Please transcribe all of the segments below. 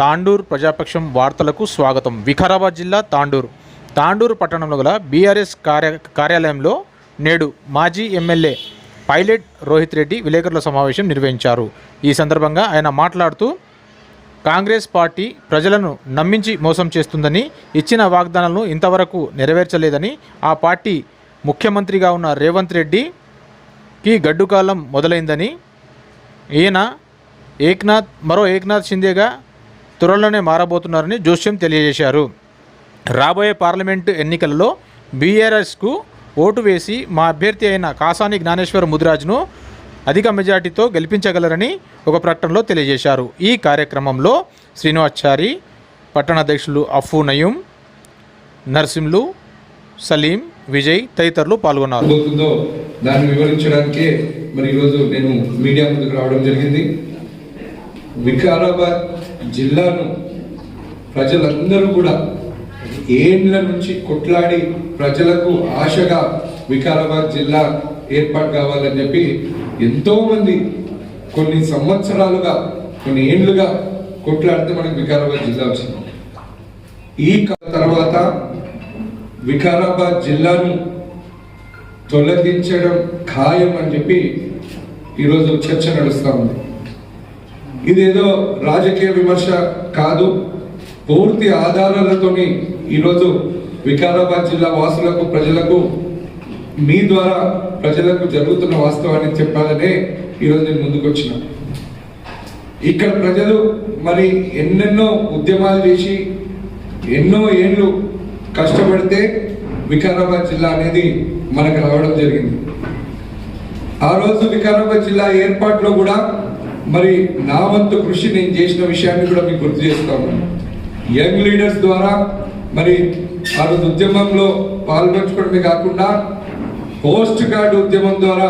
తాండూర్ ప్రజాపక్షం వార్తలకు స్వాగతం. వికారాబాద్ జిల్లా తాండూర్. తాండూరు పట్టణంలో గల బీఆర్ఎస్ కార్య కార్యాలయంలో నేడు మాజీ ఎమ్మెల్యే పైలట్ రోహిత్ రెడ్డి విలేకరుల సమావేశం నిర్వహించారు. ఈ సందర్భంగా ఆయన మాట్లాడుతూ కాంగ్రెస్ పార్టీ ప్రజలను నమ్మించి మోసం చేస్తుందని ఇచ్చిన వాగ్దానాలను ఇంతవరకు నెరవేర్చలేదని ఆ పార్టీ ముఖ్యమంత్రిగా ఉన్న రేవంత్ రెడ్డికి గడ్డుకాలం మొదలైందని ఈయన ఏక్నాథ్ మరో ఏక్నాథ్ షిందేగా త్వరలోనే మారబోతున్నారని జోస్యం తెలియజేశారు. రాబోయే పార్లమెంటు ఎన్నికలలో బీఆర్ఎస్కు ఓటు వేసి మా అభ్యర్థి అయిన కాసాని జ్ఞానేశ్వర్ ముదిరాజ్ను అధిక మెజార్టీతో గెలిపించగలరని ఒక ప్రకటనలో తెలియజేశారు. ఈ కార్యక్రమంలో శ్రీనివాచారి పట్టణాధ్యక్షులు అఫు నయీం నర్సింలు సలీం విజయ్ తదితరులు పాల్గొన్నారు. దాన్ని వివరించడానికే మరి ఈరోజు నేను మీడియా ముందుకు రావడం జరిగింది. వికారాబాద్ జిల్లాను ప్రజలందరూ కూడా ఏండ్ల నుంచి కొట్లాడి ప్రజలకు ఆశగా వికారాబాద్ జిల్లా ఏర్పాటు కావాలని చెప్పి ఎంతోమంది కొన్ని సంవత్సరాలుగా కొన్ని ఏండ్లుగా కొట్లాడితే మనకు వికారాబాద్ జిల్లా వచ్చింది. ఈ తర్వాత వికారాబాద్ జిల్లాను తొలగించడం ఖాయం అని చెప్పి ఈరోజు చర్చ నడుస్తూ ఉంది. ఇదేదో రాజకీయ విమర్శ కాదు. పూర్తి ఆధారాలతోని ఈరోజు వికారాబాద్ జిల్లా వాసులకు ప్రజలకు మీ ద్వారా ప్రజలకు జరుగుతున్న వాస్తవాన్ని చెప్పాలనే ఈరోజు నేను ముందుకు వచ్చిన ఇక్కడ ప్రజలు మరి ఎన్నెన్నో ఉద్యమాలు చేసి ఎన్నో ఏళ్ళు కష్టపడితే వికారాబాద్ జిల్లా అనేది మనకు రావడం జరిగింది. ఆ రోజు వికారాబాద్ జిల్లా ఏర్పాటులో కూడా మరి నా వంతు కృషి నేను చేసిన విషయాన్ని కూడా మీకు గుర్తు చేస్తాను. యంగ్ లీడర్స్ ద్వారా మరి ఆ రోజు ఉద్యమంలో పాల్గొంచుకోవడమే కాకుండా పోస్ట్ కార్డు ఉద్యమం ద్వారా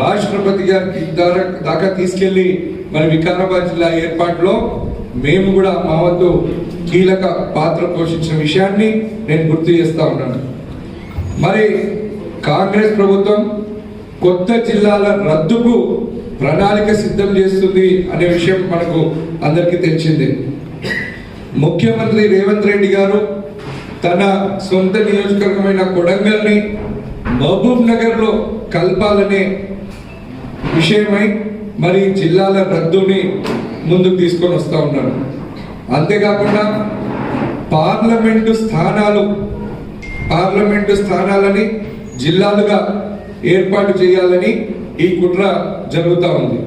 రాష్ట్రపతి గారికి ద్వారా దాకా తీసుకెళ్ళి మరి వికారాబాద్ జిల్లా ఏర్పాటులో మేము కూడా మా వంతు కీలక పాత్ర పోషించిన విషయాన్ని నేను గుర్తు చేస్తా ఉన్నాను. మరి కాంగ్రెస్ ప్రభుత్వం కొత్త జిల్లాల రద్దుకు ప్రణాళిక సిద్ధం చేస్తుంది అనే విషయం మనకు అందరికీ తెలిసిందే. ముఖ్యమంత్రి రేవంత్ రెడ్డి గారు తన సొంత నియోజకవర్గమైన కొడంగల్ని మహబూబ్ నగర్లో కలపాలనే విషయమై మరి జిల్లాల రద్దుని ముందుకు తీసుకొని వస్తూ ఉన్నారు. అంతేకాకుండా పార్లమెంటు స్థానాలు పార్లమెంటు స్థానాలని జిల్లాలుగా ఏర్పాటు చేయాలని ఈ కుట్ర జరుగుతూ ఉంది.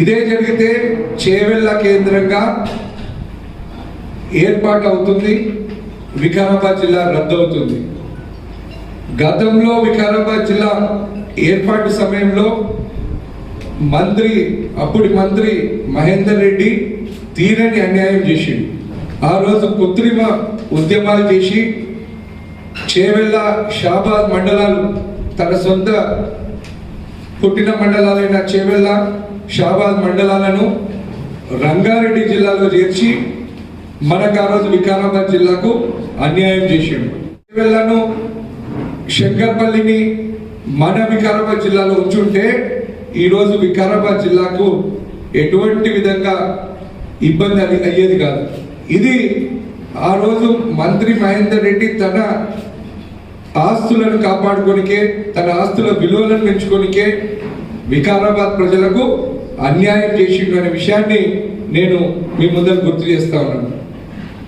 ఇదే జరిగితే చేవెళ్ళ కేంద్రంగా ఏర్పాటు అవుతుంది. వికారాబాద్ జిల్లా రద్దు అవుతుంది. గతంలో వికారాబాద్ జిల్లా ఏర్పాటు సమయంలో మంత్రి అప్పుడు మంత్రి మహేందర్ రెడ్డి తీరని అన్యాయం చేసిండు. ఆ రోజు కృత్రిమ ఉద్యమాలు చేసి చేవెళ్ళ షాబాద్ మండలాలు తన సొంత పుట్టిన మండలాలైన చేవెళ్ళ షాబాద్ మండలాలను రంగారెడ్డి జిల్లాలో చేర్చి మనకు ఆ రోజు వికారాబాద్ జిల్లాకు అన్యాయం చేసిండు. చేవెళ్ళను శంకర్పల్లిని మన వికారాబాద్ జిల్లాలో ఉంచుంటే ఈరోజు వికారాబాద్ జిల్లాకు ఎటువంటి విధంగా ఇబ్బంది అయ్యేది కాదు. ఇది ఆ రోజు మంత్రి మహేందర్ రెడ్డి తన ఆస్తులను కాపాడుకోనికే తన ఆస్తుల విలువలను పెంచుకోనికే వికారాబాద్ ప్రజలకు అన్యాయం చేసిండు అనే విషయాన్ని నేను మీ ముందర గుర్తు చేస్తా ఉన్నాను.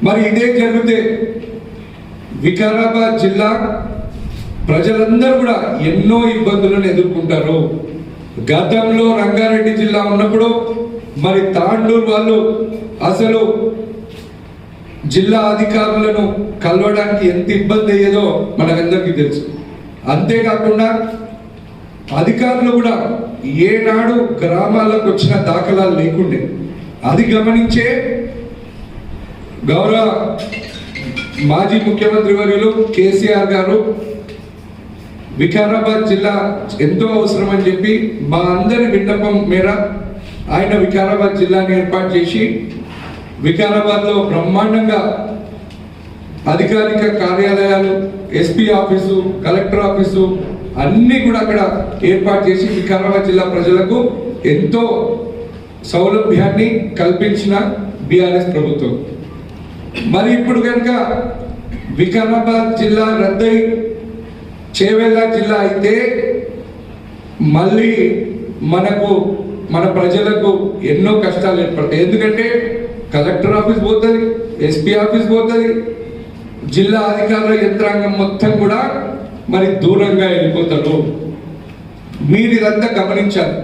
మరి ఇదే జరిగితే వికారాబాద్ జిల్లా ప్రజలందరూ కూడా ఎన్నో ఇబ్బందులను ఎదుర్కొంటారు. గతంలో రంగారెడ్డి జిల్లా ఉన్నప్పుడు మరి తాండూరు వాళ్ళు అసలు జిల్లా అధికారులను కలవడానికి ఎంత ఇబ్బంది అయ్యేదో మనకందరికీ తెలుసు. అంతేకాకుండా అధికారులు కూడా ఏనాడు గ్రామాలకు వచ్చిన దాఖలాలు లేకుండే. అది గమనించే గౌరవ మాజీ ముఖ్యమంత్రి వర్యులు కేసీఆర్ గారు వికారాబాద్ జిల్లా ఎంతో అవసరం అని చెప్పి మా అందరి విన్నపం మేర ఆయన వికారాబాద్ జిల్లాని ఏర్పాటు చేసి వికారాబాద్లో బ్రహ్మాండంగా అధికారిక కార్యాలయాలు ఎస్పీ ఆఫీసు కలెక్టర్ ఆఫీసు అన్నీ కూడా అక్కడ ఏర్పాటు చేసి వికారాబాద్ జిల్లా ప్రజలకు ఎంతో సౌలభ్యాన్ని కల్పించిన బీఆర్ఎస్ ప్రభుత్వం. మరి ఇప్పుడు కనుక వికారాబాద్ జిల్లా రద్దై చేవేళ్ళ జిల్లా అయితే మళ్ళీ మనకు మన ప్రజలకు ఎన్నో కష్టాలు ఏర్పడతాయి. ఎందుకంటే కలెక్టర్ ఆఫీస్ పోతుంది ఎస్పీ ఆఫీస్ పోతుంది జిల్లా అధికారుల యంత్రాంగం మొత్తం కూడా మరి దూరంగా వెళ్ళిపోతారు మీరు ఇదంతా గమనించాలి.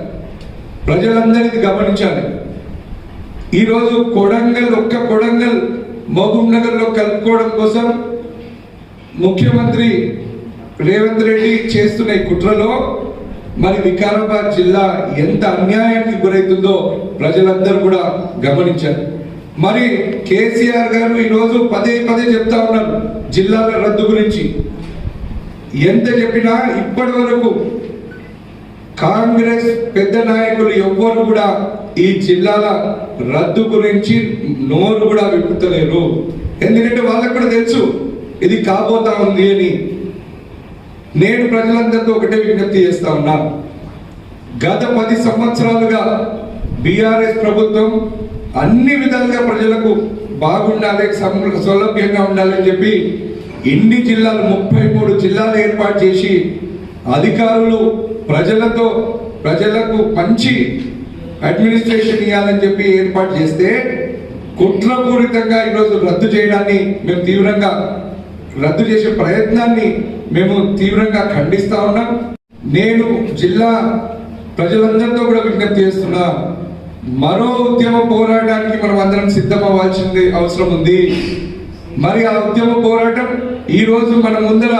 ప్రజలందరిది గమనించాలి. ఈరోజు కొడంగల్ ఒక్క కొడంగల్ మహబూబ్ నగర్లో కలుపుకోవడం కోసం ముఖ్యమంత్రి రేవంత్ రెడ్డి చేస్తున్న ఈ కుట్రలో మరి వికారాబాద్ జిల్లా ఎంత అన్యాయానికి గురవుతుందో ప్రజలందరూ కూడా గమనించారు మరి కేసీఆర్ గారు ఈరోజు పదే పదే చెప్తా ఉన్నారు జిల్లాల రద్దు గురించి. ఎంత చెప్పినా ఇప్పటి వరకు కాంగ్రెస్ పెద్ద నాయకులు ఎవ్వరు కూడా ఈ జిల్లాల రద్దు గురించి నోరు కూడా విప్పుతలేరు. ఎందుకంటే వాళ్ళకు కూడా తెలుసు ఇది కాబోతా ఉంది అని. నేను ప్రజలందరితో ఒకటే విజ్ఞప్తి చేస్తా ఉన్నా. గత పది సంవత్సరాలుగా బీఆర్ఎస్ ప్రభుత్వం అన్ని విధాలుగా ప్రజలకు బాగుండాలి సమ- సౌలభ్యంగా ఉండాలని చెప్పి ఇన్ని జిల్లాలు ముప్పై మూడు జిల్లాలు ఏర్పాటు చేసి అధికారులు ప్రజలతో ప్రజలకు మంచి అడ్మినిస్ట్రేషన్ ఇవ్వాలని చెప్పి ఏర్పాటు చేస్తే కుట్రపూరితంగా ఈరోజు రద్దు చేయడాన్ని మేము తీవ్రంగా రద్దు చేసే ప్రయత్నాన్ని మేము తీవ్రంగా ఖండిస్తా ఉన్నాం. నేను జిల్లా ప్రజలందరితో కూడా విజ్ఞప్తి చేస్తున్నా మరో ఉద్యమ పోరాటానికి మనం అందరం సిద్ధమవ్వాల్సింది అవసరం ఉంది. మరి ఆ ఉద్యమ పోరాటం ఈ రోజు మన ముందర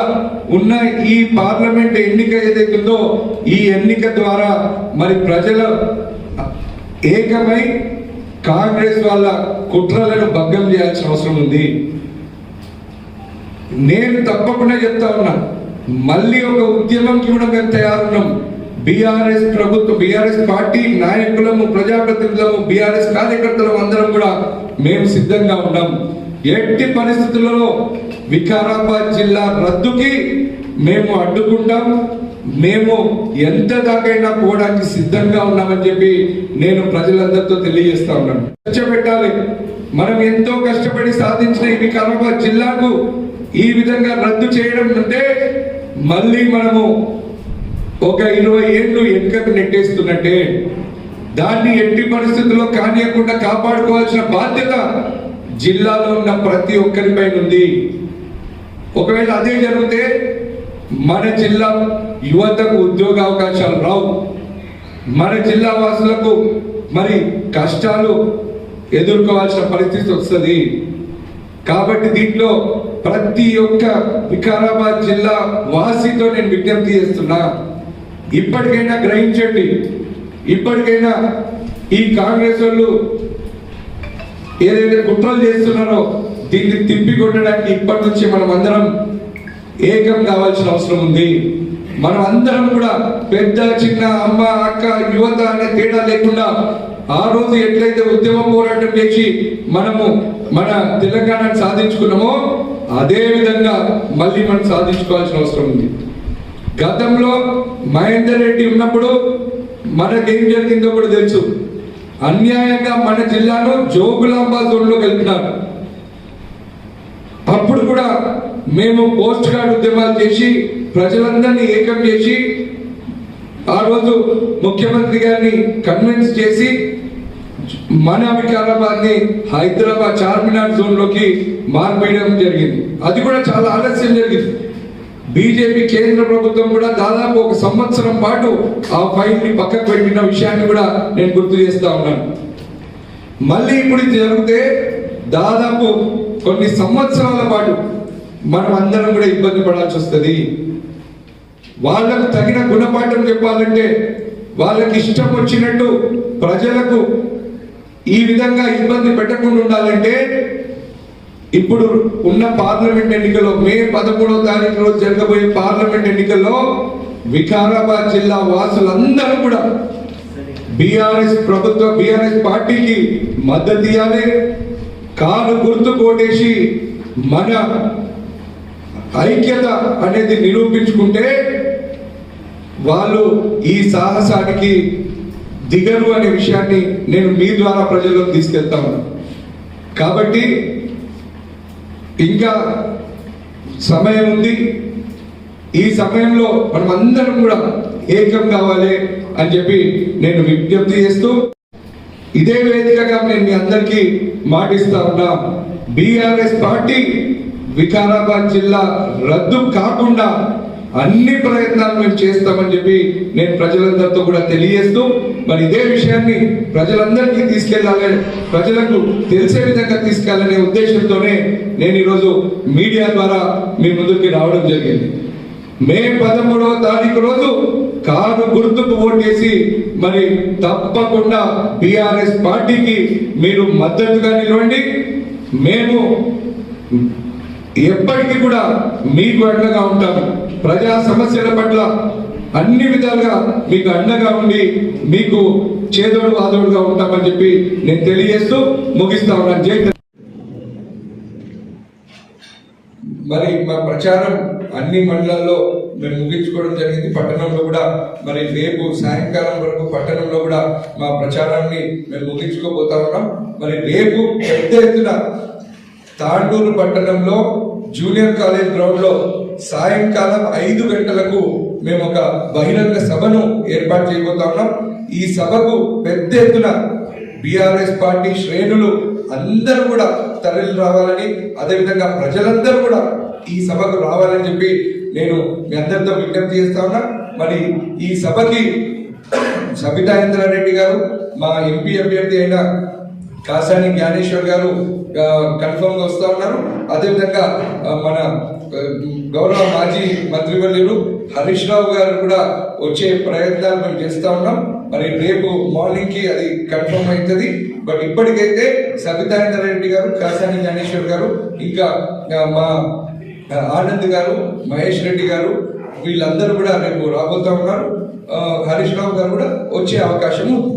ఉన్న ఈ పార్లమెంట్ ఎన్నిక ఏదైతుందో ఈ ఎన్నిక ద్వారా మరి ప్రజల ఏకమై కాంగ్రెస్ వాళ్ళ కుట్రలను భగ్గం చేయాల్సిన అవసరం ఉంది. నేను తప్పకుండా చెప్తా ఉన్నా మళ్ళీ ఒక ఉద్యమంకి కూడా మేము తయారున్నాం. బీఆర్ఎస్ ప్రభుత్వం బీఆర్ఎస్ పార్టీ నాయకులము ప్రజాప్రతినిధులము బీఆర్ఎస్ కార్యకర్తలం అందరం కూడా మేము సిద్ధంగా ఉన్నాం. ఎట్టి పరిస్థితులలో వికారాబాద్ జిల్లా రద్దుకి మేము అడ్డుకుంటాం. మేము ఎంత దాకైనా పోవడానికి సిద్ధంగా ఉన్నామని చెప్పి నేను ప్రజలందరితో తెలియజేస్తా ఉన్నాను. చర్చ పెట్టాలి మనం ఎంతో కష్టపడి సాధించిన ఈ వికారాబాద్ జిల్లాకు ఈ విధంగా రద్దు చేయడం అంటే మళ్ళీ మనము ఒక ఇరవై ఏళ్ళు ఎన్నికకు నెట్టేస్తున్నట్టే దాన్ని ఎట్టి పరిస్థితుల్లో కానియకుండా కాపాడుకోవాల్సిన బాధ్యత జిల్లాలో ఉన్న ప్రతి ఒక్కరిపై ఉంది. ఒకవేళ అదే జరిగితే మన జిల్లా యువతకు ఉద్యోగ అవకాశాలు రావు. మన జిల్లా వాసులకు మరి కష్టాలు ఎదుర్కోవాల్సిన పరిస్థితి వస్తుంది. కాబట్టి దీంట్లో ప్రతి ఒక్క వికారాబాద్ జిల్లా వాసితో నేను విజ్ఞప్తి చేస్తున్నా. ఇప్పటికైనా గ్రహించండి. ఇప్పటికైనా ఈ కాంగ్రెస్ వాళ్ళు ఏదైతే కుట్రలు చేస్తున్నారో దీన్ని తిప్పి కొట్టడానికి ఇప్పటి నుంచి మనం అందరం ఏకం కావాల్సిన అవసరం ఉంది. మనం అందరం కూడా పెద్ద చిన్న అమ్మ అక్క యువత అనే తేడా లేకుండా ఆ రోజు ఎట్లయితే ఉద్యమ పోరాటం చేసి మనము మన తెలంగాణను సాధించుకున్నామో అదే విధంగా మళ్ళీ మనం సాధించుకోవాల్సిన అవసరం ఉంది. గతంలో మహేందర్ రెడ్డి ఉన్నప్పుడు మనకేం జరిగిందో కూడా తెలుసు. అన్యాయంగా మన జిల్లాలో జోగులాంబా జోన్లో కలిపినారు అప్పుడు కూడా మేము పోస్ట్ కార్డ్ ఉద్యమాలు చేసి ప్రజలందరినీ ఏకం చేసి ఆ రోజు ముఖ్యమంత్రి గారిని కన్విన్స్ చేసి మన వికారాబాద్ని హైదరాబాద్ చార్మినార్ జోన్లోకి మార్పేయడం జరిగింది. అది కూడా చాలా ఆలస్యం జరిగింది. బీజేపీ కేంద్ర ప్రభుత్వం కూడా దాదాపు ఒక సంవత్సరం పాటు ఆ ఫైల్ని పక్కకు పెట్టిన విషయాన్ని కూడా నేను గుర్తు చేస్తా ఉన్నాను. మళ్ళీ ఇప్పుడు జరిగితే దాదాపు కొన్ని సంవత్సరాల పాటు మనం అందరం కూడా ఇబ్బంది పడాల్సి వస్తుంది. వాళ్ళకు తగిన గుణపాఠం చెప్పాలంటే వాళ్ళకి ఇష్టం వచ్చినట్టు ప్రజలకు ఈ విధంగా ఇబ్బంది పెట్టకుండా ఉండాలంటే ఇప్పుడు ఉన్న పార్లమెంట్ ఎన్నికల్లో మే పదమూడవ తారీఖు రోజు జరగబోయే పార్లమెంట్ ఎన్నికల్లో వికారాబాద్ జిల్లా వాసులందరూ కూడా బీఆర్ఎస్ ప్రభుత్వ బీఆర్ఎస్ పార్టీకి మద్దతు ఇవ్వాలి కాను గుర్తు కోటేసి మన ఐక్యత అనేది నిరూపించుకుంటే వాళ్ళు ఈ సాహసానికి దిగరు అనే విషయాన్ని నేను మీ ద్వారా ప్రజల్లోకి తీసుకెళ్తా కాబట్టి ఇంకా సమయం ఉంది. ఈ సమయంలో మనం అందరం కూడా ఏకం కావాలి అని చెప్పి నేను విజ్ఞప్తి చేస్తూ ఇదే వేదికగా నేను మీ అందరికీ మాటిస్తా ఉన్నా. బీఆర్ఎస్ పార్టీ వికారాబాద్ జిల్లా రద్దు కాకుండా అన్ని ప్రయత్నాలు మేము చేస్తామని చెప్పి నేను ప్రజలందరితో కూడా తెలియజేస్తూ మరి ఇదే విషయాన్ని ప్రజలందరికీ తీసుకెళ్ళాలి ప్రజలకు తెలిసే విధంగా తీసుకెళ్ళాలనే ఉద్దేశంతోనే నేను ఈరోజు మీడియా ద్వారా మీ ముందుకి రావడం జరిగింది. మే పదమూడవ తారీఖు రోజు కారు గుర్తుకు ఓటేసి మరి తప్పకుండా బీఆర్ఎస్ పార్టీకి మీరు మద్దతుగా నిలవండి. మేము ఎప్పటికీ కూడా మీకు అండగా ఉంటాము. ప్రజా సమస్యల పట్ల అన్ని విధాలుగా మీకు అండగా ఉండి మీకు చేదోడు ఆదోడుగా ఉంటామని చెప్పి నేను తెలియజేస్తూ ముగిస్తా ఉన్నాను జై మరి మా ప్రచారం అన్ని మండలాల్లో మేము ముగించుకోవడం జరిగింది. పట్టణంలో కూడా మరి రేపు సాయంకాలం వరకు పట్టణంలో కూడా మా ప్రచారాన్ని మేము ముగించుకోబోతా ఉన్నాం. మరి రేపు పెద్ద ఎత్తున తాండూరు పట్టణంలో జూనియర్ కాలేజ్ గ్రౌండ్లో సాయంకాలం ఐదు గంటలకు మేము ఒక బహిరంగ సభను ఏర్పాటు చేయబోతా ఉన్నాం. ఈ సభకు పెద్ద ఎత్తున బీఆర్ఎస్ పార్టీ శ్రేణులు అందరూ కూడా తరలి రావాలని అదేవిధంగా ప్రజలందరూ కూడా ఈ సభకు రావాలని చెప్పి నేను మీ అందరితో విజ్ఞప్తి చేస్తా ఉన్నా. మరి ఈ సభకి సబితా ఇంద్రారెడ్డి గారు మా ఎంపీ అభ్యర్థి అయిన కాసాని జ్ఞానేశ్వర్ గారు కన్ఫర్మ్గా ఉన్నారు. అదేవిధంగా మన గౌరవ మాజీ మంత్రివర్యులు హరీష్ రావు గారు కూడా వచ్చే ప్రయత్నాలు మేము చేస్తూ ఉన్నాం. మరి రేపు మార్నింగ్కి అది కన్ఫర్మ్ అవుతుంది. బట్ ఇప్పటికైతే సబితానంద రెడ్డి గారు కాసాని జ్ఞానేశ్వర్ గారు ఇంకా మా ఆనంద్ గారు మహేష్ రెడ్డి గారు వీళ్ళందరూ కూడా రేపు రాబోతూ ఉన్నారు. హరీష్ రావు గారు కూడా వచ్చే అవకాశం ఉంది